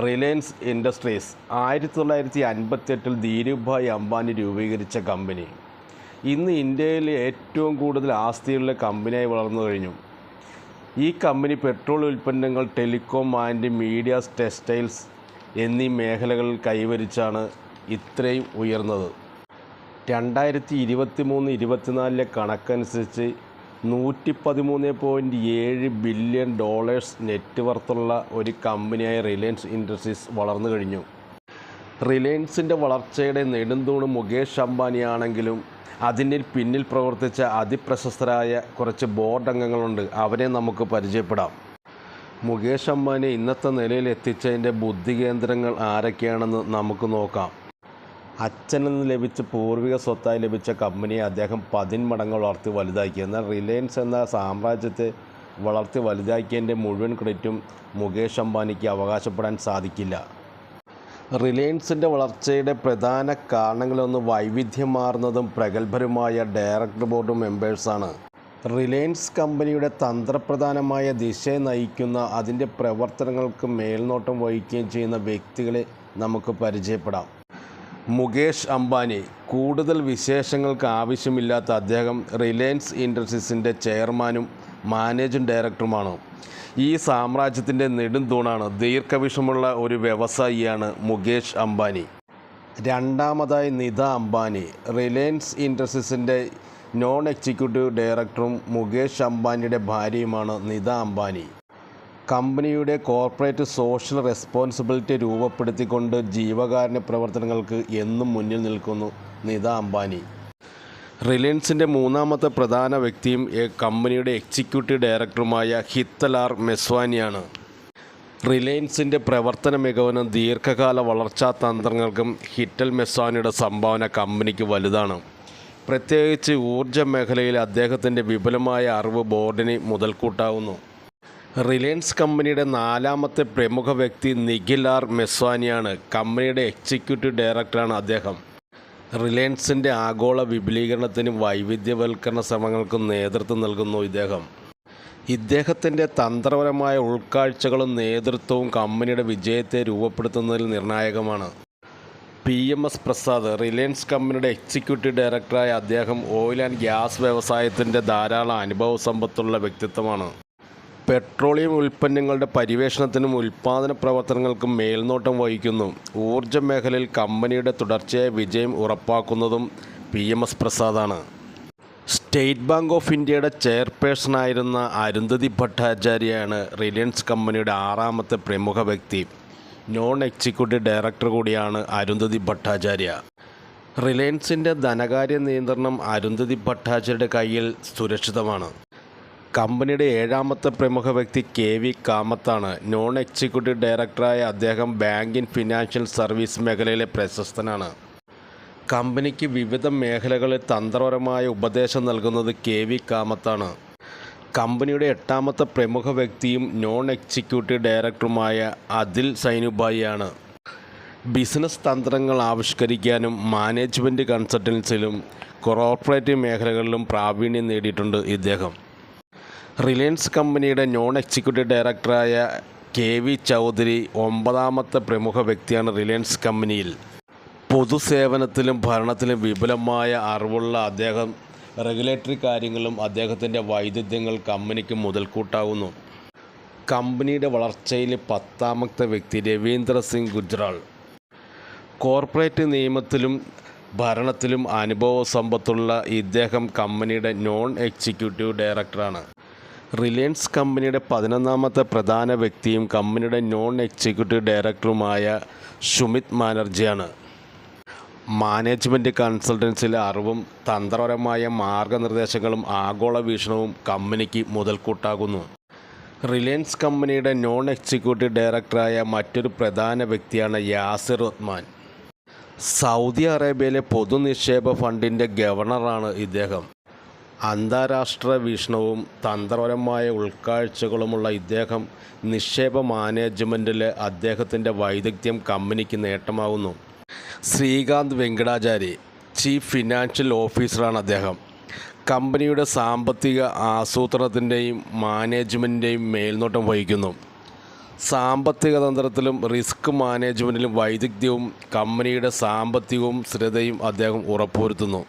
Reliance industries ആയിരത്തി തൊള്ളായിരത്തി അൻപത്തെട്ടിൽ ധീരുഭായ് അംബാനി രൂപീകരിച്ച കമ്പനി. ഇന്ന് ഇന്ത്യയിലെ ഏറ്റവും കൂടുതൽ ആസ്തിയുള്ള കമ്പനിയായി വളർന്നു കഴിഞ്ഞു. ഈ കമ്പനി പെട്രോൾ ഉൽപ്പന്നങ്ങൾ ടെലികോം ആൻഡ് മീഡിയ ടെക്സ്റ്റൈൽസ് എന്നീ മേഖലകളിൽ കൈവരിച്ചാണ് ഇത്രയും ഉയർന്നത്. രണ്ടായിരത്തി ഇരുപത്തി മൂന്ന് ഇരുപത്തിനാലിലെ കണക്കനുസരിച്ച് നൂറ്റി പതിമൂന്ന് പോയിന്റ് ഏഴ് ബില്യൺ ഡോളേഴ്സ് നെറ്റ് വർത്തുള്ള ഒരു കമ്പനിയായ റിലയൻസ് ഇൻഡസ്ട്രീസ് വളർന്നു കഴിഞ്ഞു. റിലയൻസിന്റെ വളർച്ചയുടെ നെടുന്തൂണ് മുകേഷ് അംബാനിയാണെങ്കിലും അതിന് പിന്നിൽ പ്രവർത്തിച്ച അതിപ്രശസ്തരായ കുറച്ച് ബോർഡ് അംഗങ്ങളുണ്ട്. അവരെ നമുക്ക് പരിചയപ്പെടാം. മുകേഷ് അംബാനി ഇന്നത്തെ നിലയിൽ എത്തിച്ചതിന്റെ ബുദ്ധി കേന്ദ്രങ്ങൾ ആരൊക്കെയാണെന്ന് നമുക്ക് നോക്കാം. അച്ഛനിൽ നിന്ന് ലഭിച്ച പൂർവിക സ്വത്തായി ലഭിച്ച കമ്പനിയെ അദ്ദേഹം പതിന്മടങ്ങ് വളർത്തി വലുതാക്കി. എന്നാൽ റിലയൻസ് എന്ന സാമ്രാജ്യത്തെ വളർത്തി വലുതാക്കിയതിന്റെ മുഴുവൻ ക്രെഡിറ്റും മുകേഷ് അംബാനിക്ക് അവകാശപ്പെടാൻ സാധിക്കില്ല. റിലയൻസിന്റെ വളർച്ചയുടെ പ്രധാന കാരണങ്ങളൊന്ന് വൈവിധ്യമാർന്നതും പ്രഗത്ഭരുമായ ഡയറക്ടർ ബോർഡ് മെമ്പേഴ്സാണ് റിലയൻസ് കമ്പനിയുടെ തന്ത്രപ്രധാനമായ ദിശയെ നയിക്കുന്ന അതിന്റെ പ്രവർത്തനങ്ങൾക്ക് മേൽനോട്ടം വഹിക്കുകയും ചെയ്യുന്ന വ്യക്തികളെ നമുക്ക് പരിചയപ്പെടാം. മുകേഷ് അംബാനി കൂടുതൽ വിശേഷങ്ങൾക്ക് ആവശ്യമില്ലാത്ത അദ്ദേഹം റിലയൻസ് ഇൻഡസ്ട്രീസിന്റെ ചെയർമാനും മാനേജിംഗ് ഡയറക്ടറുമാണ്. ഈ സാമ്രാജ്യത്തിന്റെ നെടുംതൂണാണ് ദീർഘവിഷമുള്ള ഒരു വ്യവസായിയാണ് മുകേഷ് അംബാനി. രണ്ടാമതായി നിത അംബാനി റിലയൻസ് ഇൻഡസ്ട്രീസിന്റെ നോൺ എക്സിക്യൂട്ടീവ് ഡയറക്ടറും മുകേഷ് അംബാനിയുടെ ഭാര്യയുമാണ് നിത അംബാനി. കമ്പനിയുടെ കോർപ്പറേറ്റ് സോഷ്യൽ റെസ്പോൺസിബിലിറ്റി രൂപപ്പെടുത്തിക്കൊണ്ട് ജീവകാരുണ്യ പ്രവർത്തനങ്ങൾക്ക് എന്നും മുന്നിൽ നിൽക്കുന്നു നിത അംബാനി. റിലയൻസിന്റെ മൂന്നാമത്തെ പ്രധാന വ്യക്തിയും കമ്പനിയുടെ എക്സിക്യൂട്ടീവ് ഡയറക്ടറുമായ ഹിത്തലാർ മെസ്വാനിയാണ്. റിലയൻസിന്റെ പ്രവർത്തന മികവിനും ദീർഘകാല വളർച്ചാ തന്ത്രങ്ങൾക്കും ഹിറ്റൽ മെസ്വാനിയുടെ സംഭാവന കമ്പനിക്ക് വലുതാണ്. പ്രത്യേകിച്ച് ഊർജ മേഖലയിൽ അദ്ദേഹത്തിന്റെ വിപുലമായ അറിവ് ബോർഡിന് മുതൽക്കൂട്ടാവുന്നു. റിലയൻസ് കമ്പനിയുടെ നാലാമത്തെ പ്രമുഖ വ്യക്തി നിഖിൽ ആർ മെസ്വാനിയാണ്. കമ്പനിയുടെ എക്സിക്യൂട്ടീവ് ഡയറക്ടറാണ് അദ്ദേഹം. റിലയൻസിന്റെ ആഗോള വിപുലീകരണത്തിനും വൈവിധ്യവൽക്കരണ ശ്രമങ്ങൾക്കും നേതൃത്വം നൽകുന്നു ഇദ്ദേഹം. ഇദ്ദേഹത്തിന്റെ തന്ത്രപരമായ ഉൾക്കാഴ്ചകളും നേതൃത്വവും കമ്പനിയുടെ വിജയത്തെ രൂപപ്പെടുത്തുന്നതിൽ നിർണായകമാണ്. P M S Prasad Reliance കമ്പനിയുടെ എക്സിക്യൂട്ടീവ് ഡയറക്ടറായ അദ്ദേഹം ഓയിൽ ആൻഡ് ഗ്യാസ് വ്യവസായത്തിന്റെ ധാരാളം അനുഭവ സമ്പത്തുള്ള വ്യക്തിത്വമാണ്. പെട്രോളിയം ഉൽപ്പന്നങ്ങളുടെ പരിവേഷണത്തിനും ഉൽപ്പാദന പ്രവർത്തനങ്ങൾക്കും മേൽനോട്ടം വഹിക്കുന്നു. ഊർജ മേഖലയിൽ കമ്പനിയുടെ തുടർച്ചയായ വിജയം ഉറപ്പാക്കുന്നതും പി എം എസ് പ്രസാദാണ്. സ്റ്റേറ്റ് ബാങ്ക് ഓഫ് ഇന്ത്യയുടെ ചെയർപേഴ്സണായിരുന്ന അരുന്ധതി ഭട്ടാചാര്യയാണ് റിലയൻസ് കമ്പനിയുടെ ആറാമത്തെ പ്രമുഖ വ്യക്തി. നോൺ എക്സിക്യൂട്ടീവ് ഡയറക്ടർ കൂടിയാണ് അരുന്ധതി ഭട്ടാചാര്യ. റിലയൻസിന്റെ ധനകാര്യ നിയന്ത്രണം അരുന്ധതി ഭട്ടാചാര്യയുടെ കയ്യിൽ സുരക്ഷിതമാണ്. കമ്പനിയുടെ ഏഴാമത്തെ പ്രമുഖ വ്യക്തി കെ വി കാമത്താണ്. നോൺ എക്സിക്യൂട്ടീവ് ഡയറക്ടറായ അദ്ദേഹം ബാങ്കിങ് ഫിനാൻഷ്യൽ സർവീസ് മേഖലയിലെ പ്രശസ്തനാണ്. കമ്പനിക്ക് വിവിധ മേഖലകളിൽ തന്ത്രപരമായ ഉപദേശം നൽകുന്നത് കെ വി കാമത്താണ്. കമ്പനിയുടെ എട്ടാമത്തെ പ്രമുഖ വ്യക്തിയും നോൺ എക്സിക്യൂട്ടീവ് ഡയറക്ടറുമായ അദിൽ സൈനുബായിയാണ്. ബിസിനസ് തന്ത്രങ്ങൾ ആവിഷ്കരിക്കാനും മാനേജ്മെന്റ് കൺസൾട്ടൻസിലും കോർപ്പറേറ്റ് മേഖലകളിലും പ്രാവീണ്യം നേടിയിട്ടുണ്ട് ഇദ്ദേഹം. റിലയൻസ് കമ്പനിയുടെ നോൺ എക്സിക്യൂട്ടീവ് ഡയറക്ടറായ കെ വി ചൗധരി ഒമ്പതാമത്തെ പ്രമുഖ വ്യക്തിയാണ് റിലയൻസ് കമ്പനിയിൽ. പൊതുസേവനത്തിലും ഭരണത്തിലും വിപുലമായ അറിവുള്ള അദ്ദേഹം റെഗുലേറ്ററി കാര്യങ്ങളും അദ്ദേഹത്തിന്റെ വൈദഗ്ധ്യങ്ങൾ കമ്പനിക്ക് മുതൽക്കൂട്ടാവുന്നു. കമ്പനിയുടെ വളർച്ചയിൽ പത്താമത്തെ വ്യക്തി രവീന്ദ്ര സിംഗ് ഗുജ്റാൾ കോർപ്പറേറ്റ് നിയമത്തിലും ഭരണത്തിലും അനുഭവ സമ്പത്തുള്ള ഇദ്ദേഹം കമ്പനിയുടെ നോൺ എക്സിക്യൂട്ടീവ് ഡയറക്ടറാണ്. റിലയൻസ് കമ്പനിയുടെ പതിനൊന്നാമത്തെ പ്രധാന വ്യക്തിയും കമ്പനിയുടെ നോൺ എക്സിക്യൂട്ടീവ് ഡയറക്ടറുമായ സുമിത് മാനർജിയാണ്. മാനേജ്മെന്റ് കൺസൾട്ടൻസിലെ അറിവും തന്ത്രപരമായ മാർഗനിർദ്ദേശങ്ങളും ആഗോള വീക്ഷണവും കമ്പനിക്ക് മുതൽക്കൂട്ടാകുന്നു റിലയൻസ് കമ്പനിയുടെ നോൺ എക്സിക്യൂട്ടീവ് ഡയറക്ടറായ മറ്റൊരു പ്രധാന വ്യക്തിയാണ് യാസിർ ഉത്മാൻ സൗദി അറേബ്യയിലെ പൊതുനിക്ഷേപ ഫണ്ടിന്റെ ഗവർണറാണ് ഇദ്ദേഹം. അന്താരാഷ്ട്ര വീക്ഷണവും തന്ത്രപരമായ ഉൾക്കാഴ്ചകളുമുള്ള ഇദ്ദേഹം നിക്ഷേപ മാനേജ്മെന്റിലെ അദ്ദേഹത്തിന്റെ വൈദഗ്ധ്യം കമ്പനിക്ക് നേട്ടമാകുന്നു ശ്രീകാന്ത് വെങ്കടാചാരി ചീഫ് ഫിനാൻഷ്യൽ ഓഫീസറാണ് അദ്ദേഹം. കമ്പനിയുടെ സാമ്പത്തിക ആസൂത്രണത്തിന്റെയും മാനേജ്മെന്റിന്റെയും മേൽനോട്ടം വഹിക്കുന്നു. സാമ്പത്തിക തന്ത്രത്തിലും റിസ്ക് മാനേജ്മെന്റിലും വൈദഗ്ധ്യവും കമ്പനിയുടെ സാമ്പത്തികവും സ്ഥിരതയും അദ്ദേഹം ഉറപ്പുവരുത്തുന്നു.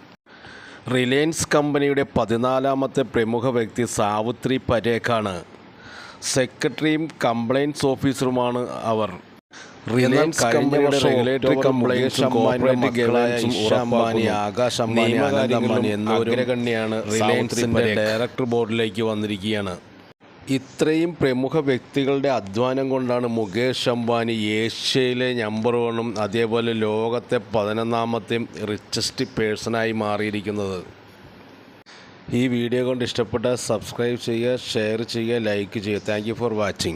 റിലയൻസ് കമ്പനിയുടെ പതിനാലാമത്തെ പ്രമുഖ വ്യക്തി സാവിത്രി പരേഖാണ്. സെക്രട്ടറിയും കംപ്ലയിൻസ് ഓഫീസറുമാണ് അവർ. റിലയൻസ് കമ്പനിയുടെ റെഗുലേറ്ററി കംപ്ലയിൻസും കോർപ്പറേറ്റ് ഗവേണൻസും അംബാനി ആകാശ് അംബാനി അനന്ത് അംബാനി എന്നിവരും റിലയൻസിന്റെ ഡയറക്ടർ ബോർഡിലേക്ക് വന്നിരിക്കുകയാണ്. ഇത്രയും പ്രമുഖ വ്യക്തികളുടെ അധ്വാനം കൊണ്ടാണ് മുകേഷ് അംബാനി ഏഷ്യയിലെ നമ്പർ വണ്ണും അതേപോലെ ലോകത്തെ പതിനൊന്നാമത്തെയും റിച്ചസ്റ്റ് പേഴ്സണായി മാറിയിരിക്കുന്നത്. ഈ വീഡിയോ കൊണ്ട് ഇഷ്ടപ്പെട്ട സബ്സ്ക്രൈബ് ചെയ്യുക ഷെയർ ചെയ്യുക ലൈക്ക് ചെയ്യുക. Thank for watching